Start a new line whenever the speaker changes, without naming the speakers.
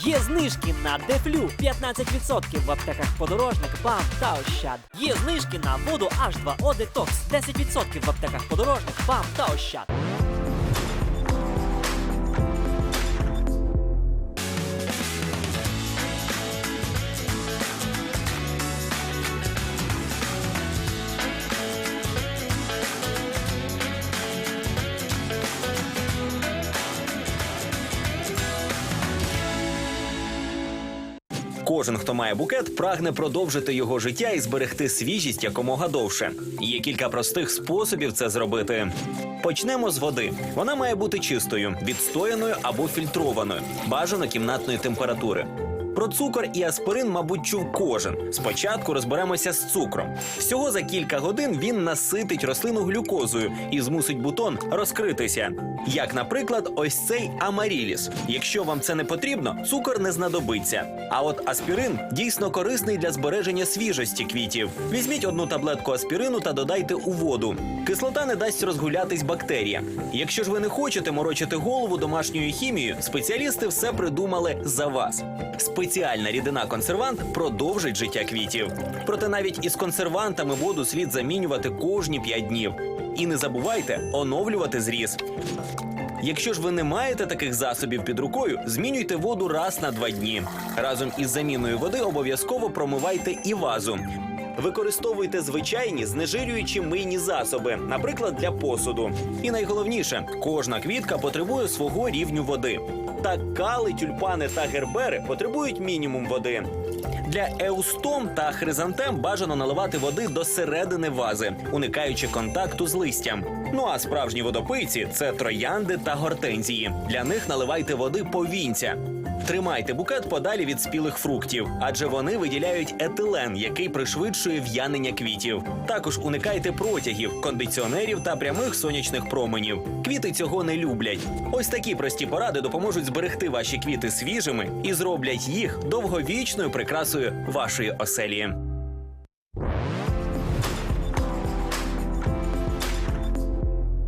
Є знижки на Дефлю 15% в аптеках подорожник, БАМ та Ощад. Є знижки на воду H2O Detox 10% в аптеках подорожник, БАМ та Ощад.
Кожен, хто має букет, прагне продовжити його життя і зберегти свіжість якомога довше. Є кілька простих способів це зробити. Почнемо з води. Вона має бути чистою, відстояною або фільтрованою, бажано кімнатної температури. Про цукор і аспирин, мабуть, чув кожен. Спочатку розберемося з цукром. Всього за кілька годин він наситить рослину глюкозою і змусить бутон розкритися. Як, наприклад, ось цей амаріліс. Якщо вам це не потрібно, цукор не знадобиться. А от аспірин дійсно корисний для збереження свіжості квітів. Візьміть одну таблетку аспірину та додайте у воду. Кислота не дасть розгулятись бактеріям. Якщо ж ви не хочете морочити голову домашньою хімією, спеціалісти все придумали за вас. Спеціальна рідина консервант продовжить життя квітів. Проте навіть із консервантами воду слід замінювати кожні 5 днів. І не забувайте оновлювати зріз. Якщо ж ви не маєте таких засобів під рукою, змінюйте воду раз на два дні. Разом із заміною води обов'язково промивайте і вазу. Використовуйте звичайні знежирюючі мийні засоби, наприклад, для посуду. І найголовніше, кожна квітка потребує свого рівню води. Так кали, тюльпани та гербери потребують мінімум води. Для еустом та хризантем бажано наливати води до середини вази, уникаючи контакту з листям. Ну а справжні водопийці це троянди та гортензії. Для них наливайте води повінця. Тримайте букет подалі від спілих фруктів, адже вони виділяють етилен, який пришвидшує в'янення квітів. Також уникайте протягів, кондиціонерів та прямих сонячних променів. Квіти цього не люблять. Ось такі прості поради допоможуть зберегти ваші квіти свіжими і зроблять їх довговічною прикрасою вашої оселі.